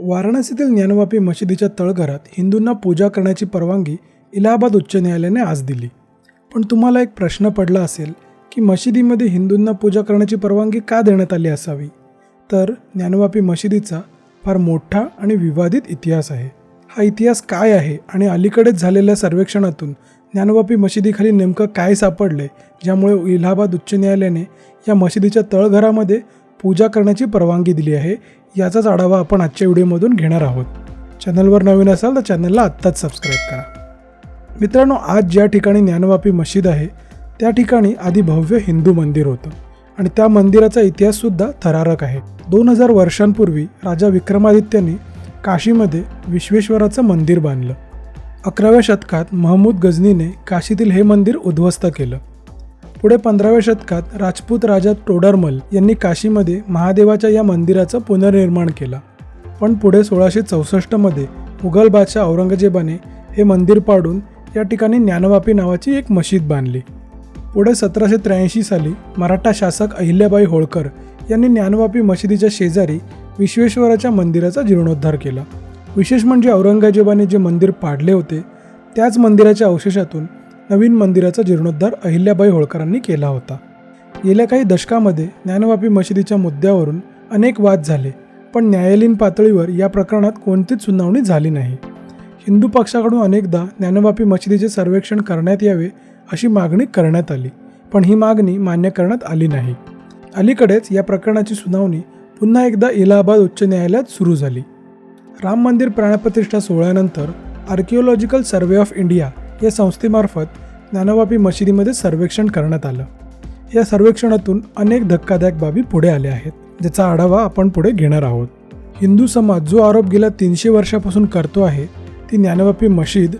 वाराणसीतील ज्ञानवापी मशिदीच्या तळघरात हिंदूंना पूजा करण्याची परवानगी इलाहाबाद उच्च न्यायालयाने आज दिली. पण तुम्हाला एक प्रश्न पडला असेल की मशिदीमध्ये हिंदूंना पूजा करण्याची परवानगी का देण्यात आली असावी? तर ज्ञानवापी मशिदीचा फार मोठा आणि विवादित इतिहास आहे. हा इतिहास काय आहे आणि अलीकडेच झालेल्या सर्वेक्षणातून ज्ञानवापी मशिदीखाली नेमकं काय सापडले ज्यामुळे इलाहाबाद उच्च न्यायालयाने या मशिदीच्या तळघरामध्ये पूजा करण्याची परवानगी दिली आहे याचाच आढावा आपण आजच्या व्हिडिओमधून घेणार आहोत. चॅनलवर नवीन असाल तर चॅनलला आत्ताच सबस्क्राईब करा. मित्रांनो आज ज्या ठिकाणी ज्ञानवापी मशीद आहे त्या ठिकाणी आधी भव्य हिंदू मंदिर होतं आणि त्या मंदिराचा इतिहाससुद्धा थरारक आहे. दोन हजार वर्षांपूर्वी राजा विक्रमादित्याने काशीमध्ये विश्वेश्वराचं मंदिर बांधलं. अकराव्या शतकात महमूद गझनीने काशीतील हे मंदिर उद्ध्वस्त केलं. पुढे पंधराव्या शतकात राजपूत राजा टोडरमल यांनी काशीमध्ये महादेवाच्या या मंदिराचं पुनर्निर्माण केलं. पण पुढे सोळाशे चौसष्टमध्ये मुघल बादशाह औरंगजेबाने हे मंदिर पाडून या ठिकाणी ज्ञानवापी नावाची एक मशीद बांधली. पुढे सतराशे त्र्याऐंशी साली मराठा शासक अहिल्याबाई होळकर यांनी ज्ञानवापी मशिदीच्या शेजारी विश्वेश्वराच्या मंदिराचा जीर्णोद्धार केला. विशेष म्हणजे औरंगजेबाने जे मंदिर पाडले होते त्याच मंदिराच्या अवशेषातून नवीन मंदिराचा जीर्णोद्धार अहिल्याबाई होळकरांनी केला होता. गेल्या काही दशकामध्ये ज्ञानवापी मशिदीच्या मुद्द्यावरून अनेक वाद झाले पण न्यायालयीन पातळीवर या प्रकरणात कोणतीच सुनावणी झाली नाही. हिंदू पक्षाकडून अनेकदा ज्ञानवापी मशिदीचे सर्वेक्षण करण्यात यावे अशी मागणी करण्यात आली पण ही मागणी मान्य करण्यात आली नाही. अलीकडेच या प्रकरणाची सुनावणी पुन्हा एकदा इलाहाबाद उच्च न्यायालयात सुरू झाली. राम मंदिर प्राणप्रतिष्ठा सोहळ्यानंतर आर्किओलॉजिकल सर्वे ऑफ इंडिया या संस्थेमार्फत ज्ञानवापी मशिदीमध्ये सर्वेक्षण करण्यात आलं. या सर्वेक्षणातून अनेक धक्कादायक बाबी पुढे आल्या आहेत ज्याचा आढावा आपण पुढे घेणार आहोत. हिंदू समाज जो आरोप गेल्या तीनशे वर्षापासून करतो आहे ती ज्ञानवापी मशीद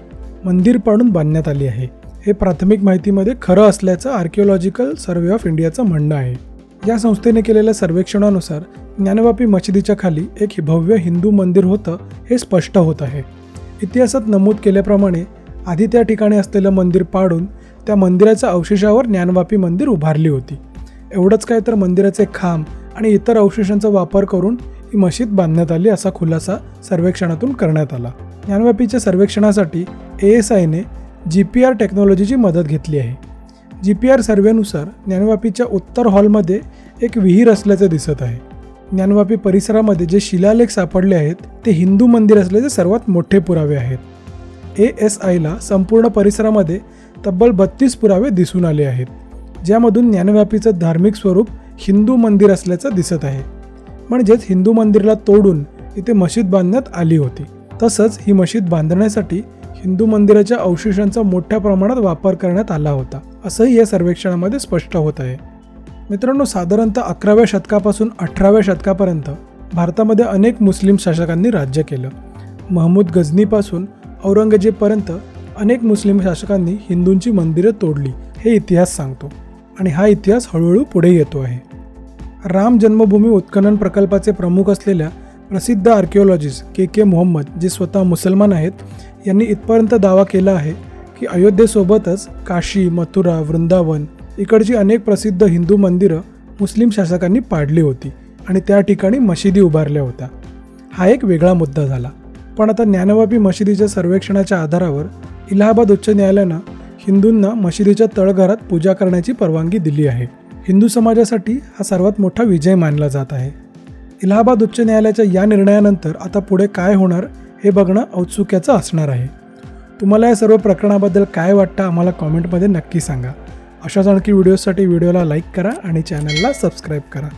मंदिर पाडून बांधण्यात आली आहे. हे प्राथमिक माहितीमध्ये खरं असल्याचं आर्किओलॉजिकल सर्वे ऑफ इंडियाचं म्हणणं आहे. या संस्थेने केलेल्या सर्वेक्षणानुसार ज्ञानवापी मशिदीच्या खाली एक भव्य हिंदू मंदिर होतं हे स्पष्ट होत आहे. इतिहासात नमूद केल्याप्रमाणे आधी त्या ठिकाणी असलेलं मंदिर पाडून त्या मंदिराच्या अवशेषावर ज्ञानवापी मंदिर उभारली होती. एवढंच काय तर मंदिराचे खांब आणि इतर अवशेषांचा वापर करून ही मशीद बांधण्यात आली असा खुलासा सर्वेक्षणातून करण्यात आला. ज्ञानवापीच्या सर्वेक्षणासाठी ए एस आयने जी पी आर टेक्नॉलॉजीची मदत घेतली आहे. जी पी आर सर्वेनुसार ज्ञानवापीच्या उत्तर हॉलमध्ये एक विहीर असल्याचं दिसत आहे. ज्ञानवापी परिसरामध्ये जे शिलालेख सापडले आहेत ते हिंदू मंदिर असल्याचे सर्वात मोठे पुरावे आहेत. ए एस आयला संपूर्ण परिसरामध्ये तब्बल बत्तीस पुरावे दिसून आले आहेत ज्यामधून ज्ञानव्यापीचं धार्मिक स्वरूप हिंदू मंदिर असल्याचं दिसत आहे. म्हणजेच हिंदू मंदिराला तोडून इथे मशीद बांधण्यात आली होती. तसंच ही मशीद बांधण्यासाठी हिंदू मंदिराच्या अवशेषांचा मोठ्या प्रमाणात वापर करण्यात आला होता असंही या सर्वेक्षणामध्ये स्पष्ट होत आहे. मित्रांनो साधारणतः अकराव्या शतकापासून अठराव्या शतकापर्यंत भारतामध्ये अनेक मुस्लिम शासकांनी राज्य केलं. महमूद गझनीपासून औरंगजेबपर्यंत अनेक मुस्लिम शासकांनी हिंदूंची मंदिरं तोडली हे इतिहास सांगतो. आणि हा इतिहास हळूहळू पुढे येतो आहे. राम जन्मभूमी उत्खनन प्रकल्पाचे प्रमुख असलेल्या प्रसिद्ध आर्किओलॉजिस्ट के के मोहम्मद जे स्वतः मुसलमान आहेत यांनी इथपर्यंत दावा केला आहे की अयोध्येसोबतच काशी मथुरा वृंदावन इकडची अनेक प्रसिद्ध हिंदू मंदिरं मुस्लिम शासकांनी पाडली होती आणि त्या ठिकाणी मशिदी उभारल्या होत्या. हा एक वेगळा मुद्दा झाला. पण आता ज्ञानवापी मशिदीच्या सर्वेक्षणाच्या आधारावर इलाहाबाद उच्च न्यायालयानं हिंदूंना मशिदीच्या तळघरात पूजा करण्याची परवानगी दिली आहे. हिंदू समाजासाठी हा सर्वात मोठा विजय मानला जात आहे. इलाहाबाद उच्च न्यायालयाच्या या निर्णयानंतर आता पुढे काय होणार हे बघणं औत्सुक्याचं असणार आहे. तुम्हाला या सर्व प्रकरणाबद्दल काय वाटतं आम्हाला कॉमेंटमध्ये नक्की सांगा. अशाच आणखी व्हिडिओसाठी व्हिडिओला लाईक करा आणि चॅनलला सबस्क्राईब करा.